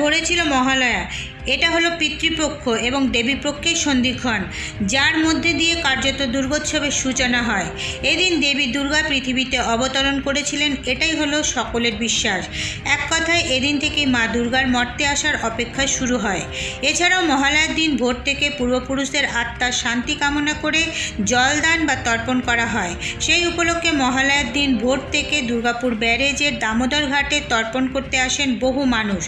ভোরে ছিল মহালয়া। এটা হলো পিতৃপক্ষ এবং দেবীপক্ষের সন্ধিক্ষণ, যার মধ্যে দিয়ে কার্যত দুর্গোৎসবের সূচনা হয়। এদিন দেবী দুর্গা পৃথিবীতে অবতরণ করেছিলেন, এটাই হলো সকলের বিশ্বাস। এক কথায়, এদিন থেকেই মা দুর্গার মর্তে আসার অপেক্ষা শুরু হয়। এছাড়াও মহালয়ার দিন ভোর থেকে পূর্বপুরুষদের আত্মার শান্তি কামনা করে জলদান বা তর্পণ করা হয়। সেই উপলক্ষে মহালয়ার দিন ভোর থেকে দুর্গাপুর ব্যারেজের দামোদর ঘাটে তর্পণ করতে আসেন বহু মানুষ।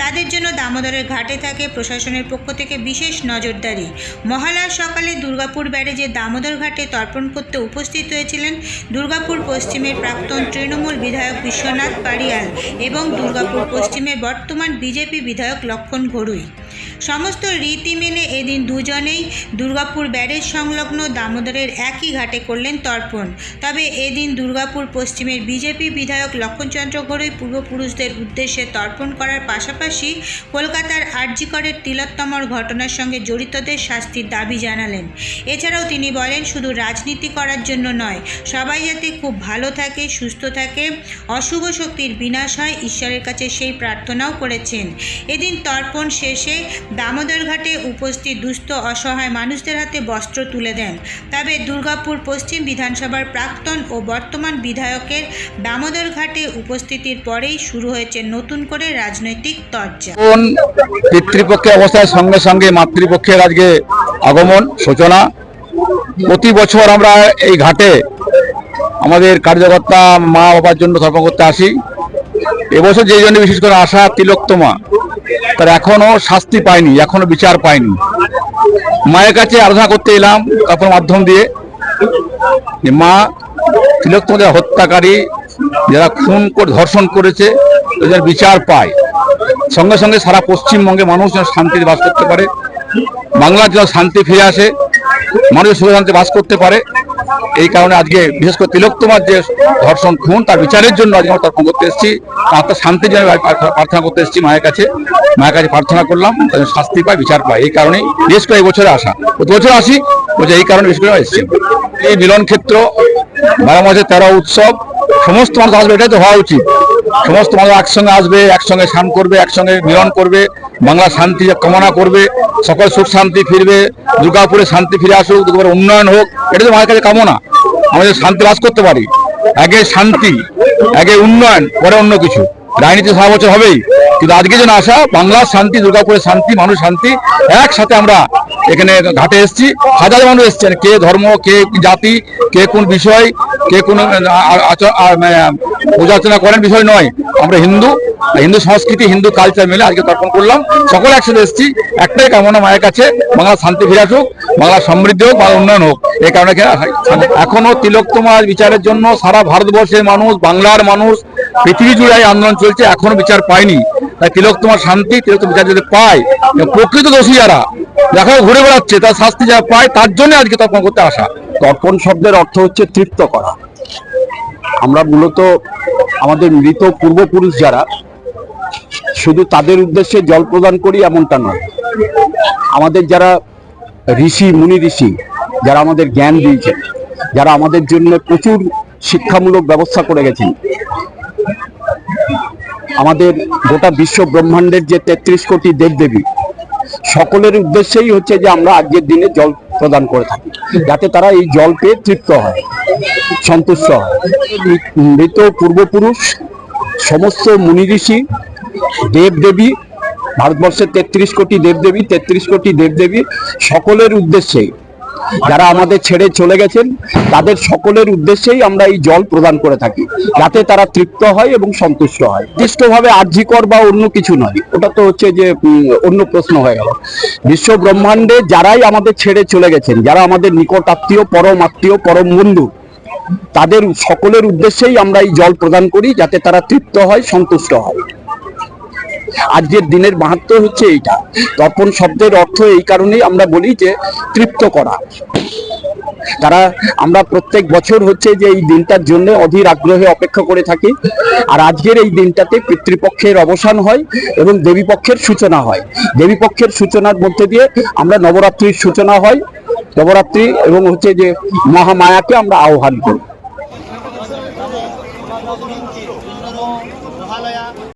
তাদের জন্য দামোদরের ঘাটে থাকে প্রশাসনের পক্ষ থেকে বিশেষ নজরদারি। মহালয়ার সকালে দুর্গাপুর ব্যারেজে দামোদর ঘাটে তর্পণ করতে উপস্থিত হয়েছিলেন দুর্গাপুর পশ্চিমের প্রাক্তন তৃণমূল বিধায়ক বিশ্বনাথ পারিয়াল এবং দুর্গাপুর পশ্চিমের বর্তমান বিজেপি বিধায়ক লক্ষণ ঘড়ুই সমস্ত রীতি মেনে এদিন দুজনেই দুর্গাপুর ব্যারেজ সংলগ্ন দামোদরের একই ঘাটে করলেন তর্পণ। তবে এদিন দুর্গাপুর পশ্চিমের বিজেপি বিধায়ক লক্ষণচন্দ্র ঘড়ুই পূর্বপুরুষদের উদ্দেশ্যে তর্পণ করার পাশাপাশি কলকাতার আরজিকরের তিলোত্তমর ঘটনার সঙ্গে জড়িতদের শাস্তির দাবি জানালেন। এছাড়াও তিনি বলেন, শুধু রাজনীতি করার জন্য নয়, সবাই যাতে খুব ভালো থাকে, সুস্থ থাকে, অশুভ শক্তির বিনাশ হয়, ঈশ্বরের কাছে সেই প্রার্থনাও করেছেন। এদিন তর্পণ শেষে দামোদর ঘাটে উপস্থিত দুস্থ অসহায় মানুষদের হাতে বস্ত্র তুলে দেন। তবে দুর্গাপুর পশ্চিম বিধানসভার প্রাক্তন ও বর্তমান বিধায়কের দামোদর ঘাটে উপস্থিতির পরেই শুরু হয়েছে নতুন করে রাজনৈতিক তরজা। পিতৃপক্ষের অবস্থায় সঙ্গে সঙ্গে মাতৃপক্ষের আজকে আগমন, সূচনা? প্রতি বছর আমরা এই ঘাটে আমাদের কার্যকর্তা মা বাবার জন্য তর্পণ করতে আসি। এবছর যে জন্য বিশেষ করে আশা তিলোত্তমা। তার এখনও শাস্তি পায়নি এখনও বিচার পায়নি মায়ের কাছে আরাধনা করতে এলাম, তারপর মাধ্যম দিয়ে যে মা তিলোত্তমা যারা হত্যাকারী যারা খুন করে, ধর্ষণ করেছে তাদের বিচার পায়। সঙ্গে সঙ্গে সারা পশ্চিমবঙ্গে মানুষ যেন শান্তিতে বাস করতে পারে, বাংলার যেন শান্তি ফিরে আসে মানুষ সুখে বাস করতে পারে। এই কারণে আজকে বিশেষ করে তিলোত্তমার যে ধর্ষণ খুন, তার বিচারের জন্য আজকে আমরা তর্পণ করতে এসেছি। তার শান্তির জন্য প্রার্থনা করতে এসেছি মায়ের কাছে। মায়ের কাছে প্রার্থনা করলাম শাস্তি পায়, বিচার পায়। এই কারণেই বিশেষ করে এই বছরে আসা প্রতি বছর আসি বলছে এই কারণে বিশেষ করে এসেছি। এই মিলন ক্ষেত্র বারো মাসে তেরো উৎসব, সমস্ত মানুষ আসবে, এটাই তো হওয়া উচিত। সমস্ত মানুষ একসঙ্গে আসবে, একসঙ্গে স্নান করবে, একসঙ্গে মিলন করবে, বাংলা শান্তি কামনা করবে, সকল সুখ শান্তি ফিরবে, দুর্গাপুরে শান্তি ফিরে আসুক, দুর্গাপুরে উন্নয়ন হোক, এটা তো আমার কাছে কামনা। আমাদের শান্তি বাস করতে পারি, আগে শান্তি, আগে উন্নয়ন, পরে অন্য কিছু। রাজনীতি সারা বছর হবেই, কিন্তু আজকে যেন আসা বাংলার শান্তি দুর্গাপুরের শান্তি, মানুষ শান্তি, একসাথে আমরা এখানে ঘাটে এসেছি। হাজার মানুষ এসছেন। কে ধর্ম, কে জাতি, কে কোন বিষয়, কে কোন পূজা অর্চনা করেন বিষয় নয়। আমরা হিন্দু হিন্দু সংস্কৃতি, হিন্দু কালচার মিলে আজকে তর্পণ করলাম। সকলে একসাথে এসেছি। একটাই কামনা মায়ের কাছে। বাংলা শান্তি ফিরে আসুক বাংলা সমৃদ্ধি হোক বাংলা উন্নয়ন হোক। এই কারণে। এখনও তিলোত্তমার বিচারের জন্য সারা ভারতবর্ষের মানুষ, বাংলার মানুষ, পৃথিবী জুড়ে আন্দোলন চলছে। এখনও বিচার পায়নি। তাই তিলোত্তমার শান্তি তিলোত্তম বিচার যদি পায়, প্রকৃত দোষী যারা দেখা, ঘুরে বেড়াচ্ছে, তার শাস্তি যারা পায়, তার জন্য আজকে তর্পণ করতে আসা। তর্পণ শব্দের অর্থ হচ্ছে তৃপ্ত করা। আমরা মূলত আমাদের মৃত পূর্বপুরুষ যারা, শুধু তাদের উদ্দেশ্যে জল প্রদান করি এমনটা নয়। আমাদের যারা ঋষি, মুনি ঋষি, যারা আমাদের জ্ঞান দিয়েছেন, যারা আমাদের জন্য প্রচুর শিক্ষামূলক ব্যবস্থা করে গেছেন, আমাদের গোটা বিশ্ব ব্রহ্মাণ্ডের যে তেত্রিশ কোটি দেবদেবী সকলের উদ্দেশ্যেই হচ্ছে যে আমরা আজকের দিনে জল প্রদান করে থাকি, যাতে তারা এই জল পেয়ে তৃপ্ত হয়, সন্তুষ্ট হয়। মৃত পূর্বপুরুষ, সমস্ত মুনি ঋষি, দেবদেবী, ভারতবর্ষের তেত্রিশ কোটি দেবদেবী, তেত্রিশ কোটি দেবদেবী, সকলের উদ্দেশ্যেই যারা আমাদের ছেড়ে চলে গেছেন, তাদের সকলের উদ্দেশ্যেই আমরা এই জল প্রদান করে থাকি, যাতে তারা তৃপ্ত হয় এবং সন্তুষ্ট হয়। নির্দিষ্টভাবে আর্যিকর বা অন্য কিছু নয়, ওটা তো হচ্ছে যে অন্য প্রশ্ন হয়ে গেল। বিশ্ব ব্রহ্মাণ্ডে যারাই আমাদের ছেড়ে চলে গেছেন, যারা আমাদের নিকট আত্মীয়, পরম আত্মীয়, পরম বন্ধু, তাদের সকলের উদ্দেশ্যেই আমরা এই জল প্রদান করি, যাতে তারা তৃপ্ত হয়, সন্তুষ্ট হয়। আজকের দিনের মাহাত্ম হচ্ছে এইটা। তর্পণ শব্দের অর্থ এই কারণেই আমরা বলি যে তৃপ্ত করা। তারা, আমরা প্রত্যেক বছর হচ্ছে যে এই দিনটার জন্য অধীর আগ্রহে অপেক্ষা করে থাকি। আর আজকের এই দিনটাতে পিতৃপক্ষের অবসান হয় এবং দেবীপক্ষের সূচনা হয়। দেবীপক্ষের সূচনার মধ্যে দিয়ে আমরা নবরাত্রির সূচনা হয়। নবরাত্রি এবং হচ্ছে যে মহামায়াকে আমরা আহ্বান করি।